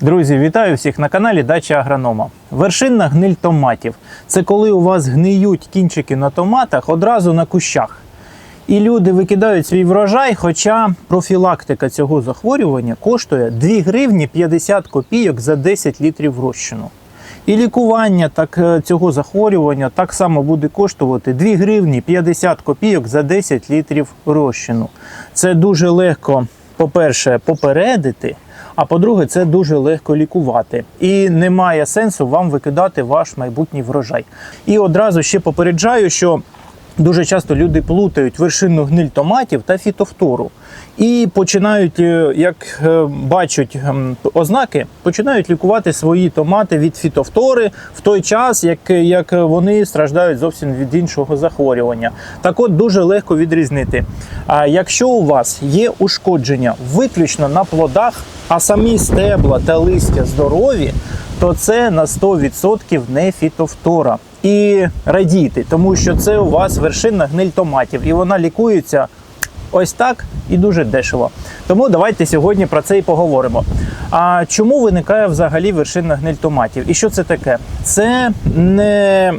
Друзі, вітаю всіх на каналі Дача Агронома. Вершинна гниль томатів це коли у вас гниють кінчики на томатах одразу на кущах. І люди викидають свій врожай, хоча профілактика цього захворювання коштує 2 гривні 50 копійок за 10 літрів розчину. І лікування так, е, цього захворювання так само буде коштувати 2 гривні 50 копійок за 10 літрів розчину. Це дуже легко, по-перше, попередити, а по-друге, це дуже легко лікувати. І немає сенсу вам викидати ваш майбутній врожай. І одразу ще попереджаю, що Дуже часто люди плутають вершинну гниль томатів та фітофтору. І починають, е, як е, бачать ем, ознаки, починають лікувати свої томати від фітофтори в той час, як, як вони страждають зовсім від іншого захворювання. Так от дуже легко відрізнити. А якщо у вас є ушкодження виключно на плодах, а самі стебла та листя здорові, то це на 100% не фітофтора. І радійте, тому що це у вас вершинна гниль томатів, і вона лікується ось так і дуже дешево. Тому давайте сьогодні про це і поговоримо. А чому виникає взагалі вершинна гниль томатів? І що це таке? Це не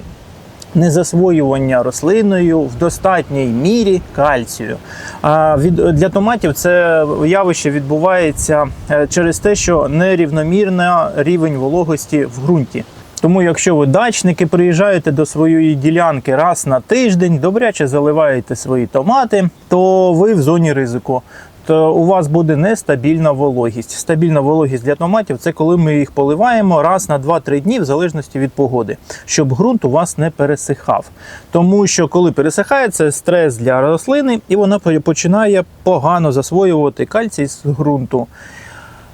незасвоювання рослиною в достатній мірі кальцію. А від для томатів це явище відбувається е, через те, що нерівномірний рівень вологості в ґрунті. Тому, якщо ви дачники приїжджаєте до своєї ділянки раз на тиждень, добряче заливаєте свої томати, то ви в зоні ризику. То у вас буде нестабільна вологість. Стабільна вологість для томатів це коли ми їх поливаємо раз на 2-3 дні, в залежності від погоди, щоб ґрунт у вас не пересихав. Тому що коли пересихає, це стрес для рослини, і вона починає погано засвоювати кальцій з ґрунту.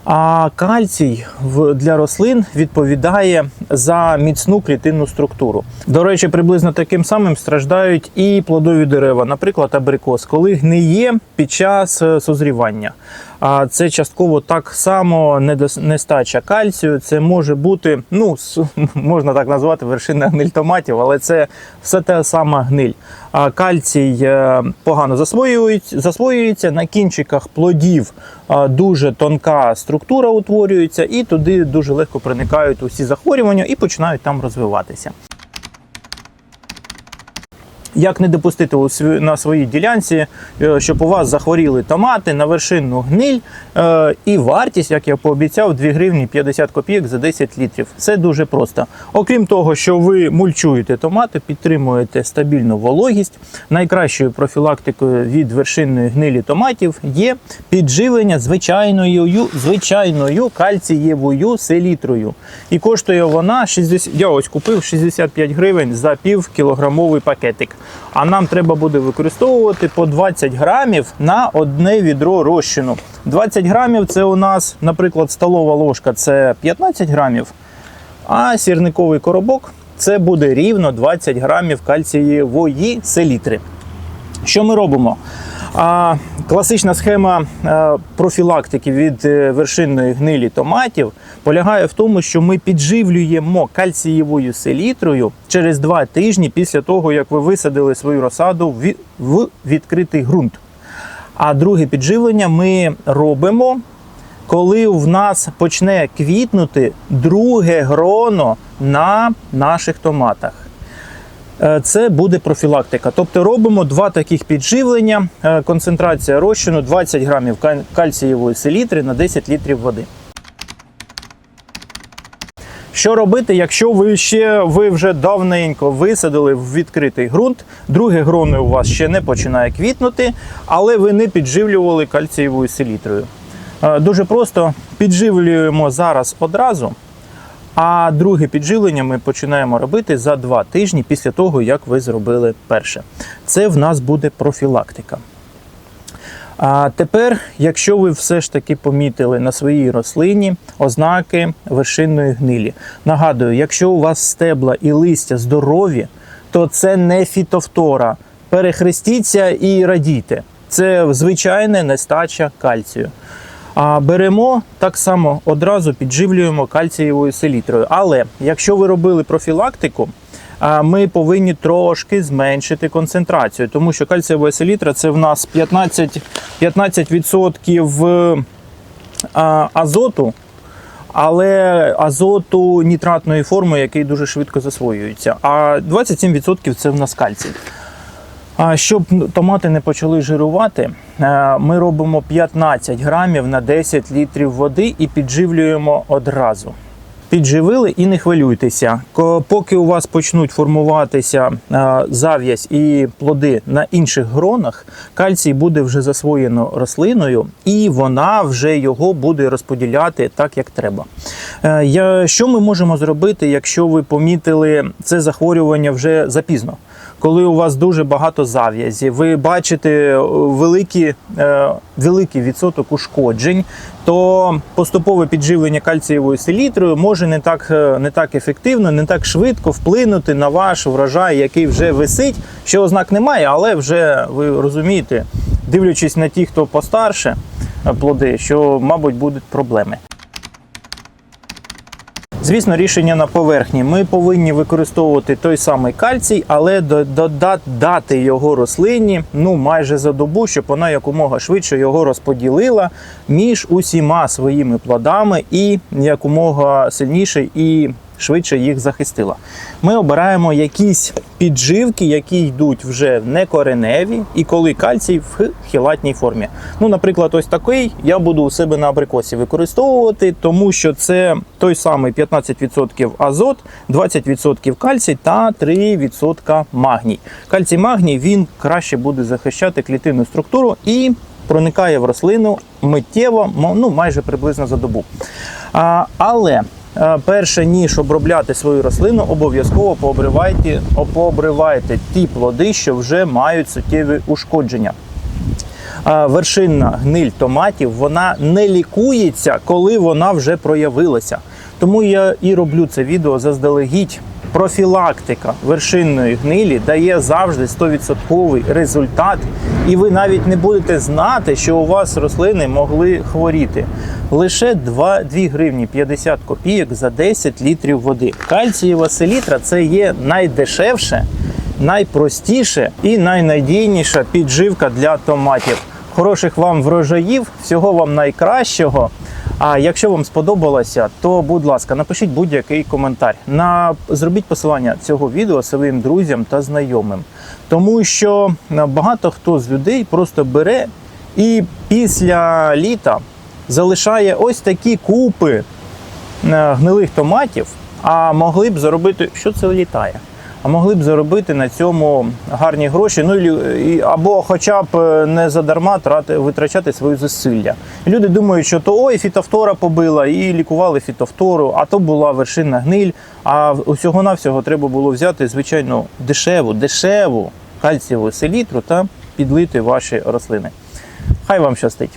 А кальцій для рослин відповідає за міцну клітинну структуру. До речі, приблизно таким самим страждають і плодові дерева, наприклад, абрикос, коли гниє під час е, созрівання. А це частково так само нестача кальцію. Це може бути, ну можна так назвати вершина гниль томатів, але це все те сама гниль. А кальцій е, погано засвоюється, засвоюється на кінчиках плодів. Дуже тонка структура утворюється, і туди дуже легко проникають усі захворювання і починають там розвиватися. Як не допустити на своїй ділянці, е, щоб у вас захворіли томати на вершинну гниль е, і вартість, як я пообіцяв, 2 гривні 50 копійок за 10 літрів. Це дуже просто. Окрім того, що ви мульчуєте томати, підтримуєте стабільну вологість. Найкращою профілактикою від вершинної гнилі томатів є підживлення звичайною, звичайною кальцієвою селітрою. І коштує вона 60, я ось купив 65 гривень за пів кілограмовий пакетик. А нам треба буде використовувати по 20 грамів на одне відро розчину. 20 грамів це у нас, наприклад, столова ложка це 15 грамів, а сірниковий коробок це буде рівно 20 грамів кальцієвої селітри. Що ми робимо? А, класична схема е, профілактики від е, вершинної гнилі томатів полягає в тому, що ми підживлюємо кальцієвою селітрою через два тижні після того, як ви висадили свою розсаду в відкритий ґрунт. А друге підживлення ми робимо, коли в нас почне квітнути друге гроно на наших томатах. Е, Це буде профілактика. Тобто робимо два таких підживлення. Е, Концентрація розчину 20 грамів кальцієвої селітри на 10 літрів води. Що робити, якщо ви ще ви вже давненько висадили в відкритий ґрунт, друге гроно у вас ще не починає квітнути, але ви не підживлювали кальцієвою селітрою. Е, Дуже просто підживлюємо зараз одразу, а друге підживлення ми починаємо робити за два тижні після того, як ви зробили перше. Це в нас буде профілактика. А тепер, якщо ви все ж таки помітили на своїй рослині ознаки вершинної гнилі, нагадую, якщо у вас стебла і листя здорові, то це не фітофтора. Перехрестіться і радійте. Це звичайна нестача кальцію. А беремо так само одразу підживлюємо кальцієвою селітрою. Але якщо ви робили профілактику, ми повинні трошки зменшити концентрацію, тому що кальцієва селітра це в нас 15%, 15% азоту, але азоту нітратної форми, який дуже швидко засвоюється. А 27% це в нас кальцій. А щоб томати не почали жирувати, е, ми робимо 15 грамів на 10 літрів води і підживлюємо одразу. Підживили і не хвилюйтеся. Поки у вас почнуть формуватися е, зав'язь і плоди на інших гронах, кальцій буде вже засвоєно рослиною, і вона вже його буде розподіляти так, як треба. Е, що ми можемо зробити, якщо ви помітили це захворювання вже запізно? Коли у вас дуже багато зав'язі, ви бачите е, великі, е, великий відсоток ушкоджень, то поступове підживлення кальцієвою селітрою може не так, е, не так ефективно, не так швидко вплинути на ваш врожай, який вже висить. Ще ознак немає, але вже ви розумієте, дивлячись на ті, хто постарше плоди, що, мабуть, будуть проблеми. Звісно, рішення на поверхні. Ми повинні використовувати той самий кальцій, але додати його рослині ну майже за добу, щоб вона якомога швидше його розподілила між усіма своїми плодами і якомога сильніше і швидше їх захистила. Ми обираємо якісь підживки, які йдуть вже не кореневі, і коли кальцій в хілатній формі. Ну, наприклад, ось такий я буду у себе на абрикосі використовувати, тому що це той самий 15% азот, 20% кальцій та 3% магній. Кальцій магній він краще буде захищати клітинну структуру і проникає в рослину миттєво, ну майже приблизно за добу. А, але перше ніж обробляти свою рослину, обов'язково пообривайте, пообривайте ті плоди, що вже мають суттєві ушкодження. Вершинна гниль томатів вона не лікується, коли вона вже проявилася. Тому я і роблю це відео заздалегідь. Профілактика вершинної гнилі дає завжди 100% результат, і ви навіть не будете знати, що у вас рослини могли хворіти. Лише 2, 2 гривні 50 копійок за 10 літрів води. Кальцієва селітра це є найдешевше, найпростіше і найнадійніша підживка для томатів. Хороших вам врожаїв, всього вам найкращого. А якщо вам сподобалося, то будь ласка, напишіть будь-який коментар. На зробіть посилання цього відео своїм друзям та знайомим, тому що е, багато хто з людей просто бере і після літа залишає ось такі купи е, гнилих томатів, а могли б заробити, що це літає. А могли б заробити на цьому гарні гроші, ну або хоча б е, не задарма трати, витрачати свої зусилля. Люди думають, що то ой, фітофтора побила і лікували фітофтору, а то була вершинна гниль. А усього навсього треба було взяти звичайно дешеву, дешеву кальцієву селітру та підлити ваші рослини. Хай вам щастить!